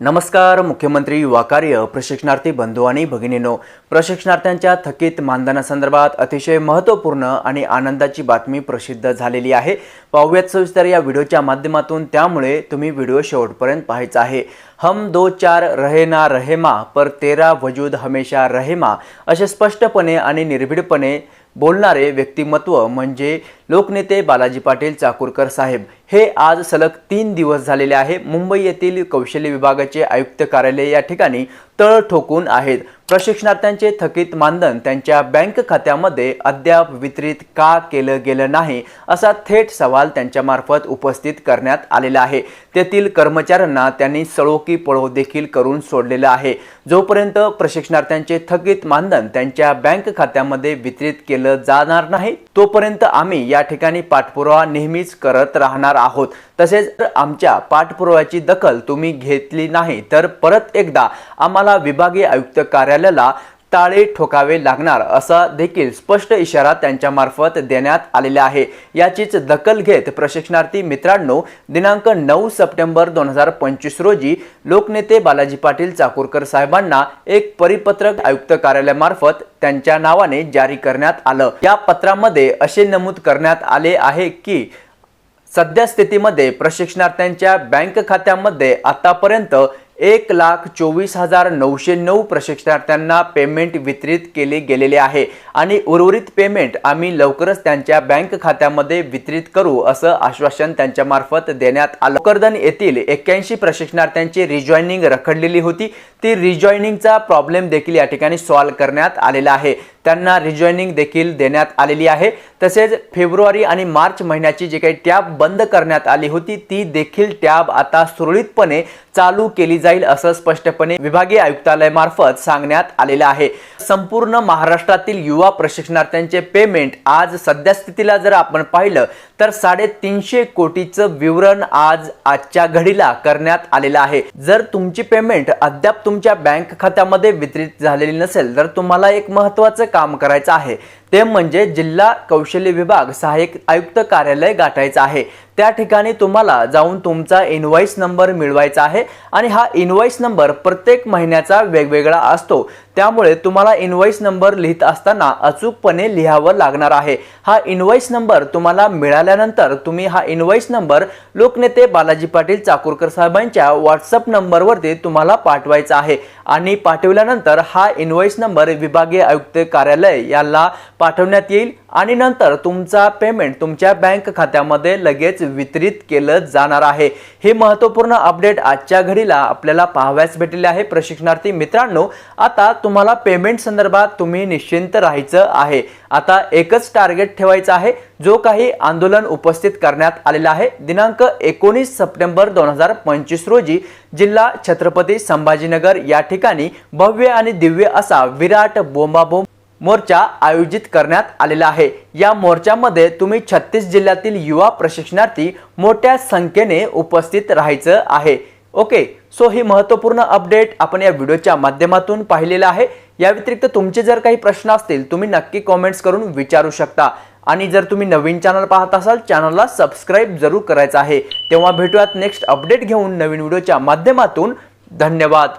नमस्कार मुख्यमंत्री युवा कार्य प्रशिक्षणार्थी बंधू आणि भगिनीनो. प्रशिक्षणार्थ्यांच्या थकीत मानधनासंदर्भात अतिशय महत्त्वपूर्ण आणि आनंदाची बातमी प्रसिद्ध झालेली आहे. पाहुयात सविस्तर या व्हिडिओच्या माध्यमातून. त्यामुळे तुम्ही व्हिडिओ शेवटपर्यंत पाहायचा आहे. हम दो चार रहे ना रहेमा पर तेरा वजूद हमेशा रहेमा असे स्पष्टपणे आणि निर्भीडपणे बोलणारे व्यक्तिमत्व म्हणजे लोकनेते बालाजी पाटील चाकूरकर साहेब. हे आज सलग तीन दिवस झालेले आहे. मुंबई येथील कौशल्य विभागाचे आयुक्त कार्यालय या ठिकाणी तळ ठोकून आहेत. प्रशिक्षणार्थ्यांचे थकीत मानधन त्यांच्या बँक खात्यामध्ये अद्याप वितरित का केलं गेलं नाही असा थेट सवाल त्यांच्यामार्फत उपस्थित करण्यात आलेला आहे. तेथील कर्मचाऱ्यांना त्यांनी सळोकी पळो देखील करून सोडलेलं आहे. जोपर्यंत प्रशिक्षणार्थ्यांचे थकीत मानधन त्यांच्या बँक खात्यामध्ये वितरित केलं जाणार नाही तोपर्यंत आम्ही या ठिकाणी पाठपुरावा नेहमीच करत राहणार आहोत. तसेच आमच्या पाठपुराव्याची दखल तुम्ही घेतली नाही तर परत एकदा आम्हाला विभागीय आयुक्त कार्यालयाला टाळे ठोकावे लागणार असा देखील स्पष्ट इशारा त्यांच्या मार्फत देण्यात आलेला आहे. याचीच दखल घेत प्रशिक्षणार्थी मित्रांनो दिनांक नऊ सप्टेंबर दोन हजार पंचवीस रोजी लोकनेते बालाजी पाटील चाकूरकर साहेबांना एक परिपत्रक आयुक्त कार्यालयामार्फत त्यांच्या नावाने जारी करण्यात आलं. या पत्रामध्ये असे नमूद करण्यात आले आहे की सध्या स्थितीमध्ये प्रशिक्षणार्थ्यांच्या बँक खात्यामध्ये आतापर्यंत एक लाख चोवीस हजार नऊशे नऊ प्रशिक्षणार्थ्यांना पेमेंट वितरित केले गेलेले आहे. आणि उर्वरित पेमेंट आम्ही लवकरच त्यांच्या बँक खात्यामध्ये वितरित करू असं आश्वासन त्यांच्या मार्फत देण्यात आलं. कर्दन येथील एक्क्याऐंशी प्रशिक्षणार्थ्यांची रिजॉईनिंग रखडलेली होती. ती रिजॉईनिंगचा प्रॉब्लेम देखील या ठिकाणी सॉल्व्ह करण्यात आलेला आहे. त्यांना रिजॉईनिंग देखील देण्यात आलेली आहे. तसेच फेब्रुवारी आणि मार्च महिन्याची जी काही टॅब बंद करण्यात आली होती ती देखील टॅब आता सुरळीतपणे चालू केली जाईल असं स्पष्टपणे विभागीय आयुक्तालय मार्फत सांगण्यात आलेलं आहे. संपूर्ण महाराष्ट्रातील युवा प्रशिक्षणार्थ्यांचे पेमेंट आज सध्या स्थितीला जर आपण पाहिलं तर साडेतीनशे कोटीचं विवरण आज आजच्या घडीला करण्यात आलेलं आहे. जर तुमची पेमेंट अद्याप तुमच्या बँक खात्यामध्ये वितरित झालेली नसेल तर तुम्हाला एक महत्त्वाचं काम करायचं आहे. ते म्हणजे जिल्हा कौशल्य विभाग सहाय्यक आयुक्त कार्यालय गाठायचं आहे. त्या ठिकाणी तुम्हाला जाऊन तुमचा इनव्हॉइस नंबर मिळवायचा आहे आणि हा इनव्हॉइस नंबर प्रत्येक महिन्याचा वेगवेगळा असतो. त्यामुळे तुम्हाला इनव्हॉइस नंबर लिहित असताना अचूकपणे लिहावं लागणार आहे. हा इनव्हॉइस नंबर तुम्हाला मिळाल्यानंतर तुम्ही हा इनव्हॉइस नंबर लोकनेते बालाजी पाटील चाकूरकर साहेबांच्या व्हॉट्सअप नंबरवरती तुम्हाला पाठवायचा आहे. आणि पाठवल्यानंतर हा इनव्हॉइस नंबर विभागीय आयुक्त कार्यालय याला पाठवण्यात येईल आणि नंतर तुमचा पेमेंट तुमच्या बँक खात्यामध्ये लगेच वितरित केलं जाणार आहे. हे महत्त्वपूर्ण अपडेट आजच्या घडीला आपल्याला पाहाव्यास भेटले आहे. प्रशिक्षणार्थी मित्रांनो आता तुम्हाला पेमेंट संदर्भात तुम्ही निश्चिंत राहायचं आहे. आता एकच टार्गेट ठेवायचं आहे जो काही आंदोलन उपस्थित करण्यात आलेला आहे. दिनांक एकोणीस सप्टेंबर दोन हजार पंचवीस रोजी जिल्हा छत्रपती संभाजीनगर या ठिकाणी भव्य आणि दिव्य असा विराट बोंबाबोंब मोर्चा आयोजित करण्यात आलेला आहे. या मोर्चामध्ये तुम्ही छत्तीस जिल्ह्यातील युवा प्रशिक्षणार्थी मोठ्या संख्येने उपस्थित राहायचं आहे. ओके सो ही महत्त्वपूर्ण अपडेट आपण या व्हिडिओच्या माध्यमातून पाहिलेलं आहे. या व्यतिरिक्त तुमचे जर काही प्रश्न असतील तुम्ही नक्की कॉमेंट्स करून विचारू शकता. आणि जर तुम्ही नवीन चॅनल पाहत असाल चॅनलला सबस्क्राईब जरूर करायचं आहे. तेव्हा भेटूयात नेक्स्ट अपडेट घेऊन नवीन व्हिडिओच्या माध्यमातून. धन्यवाद.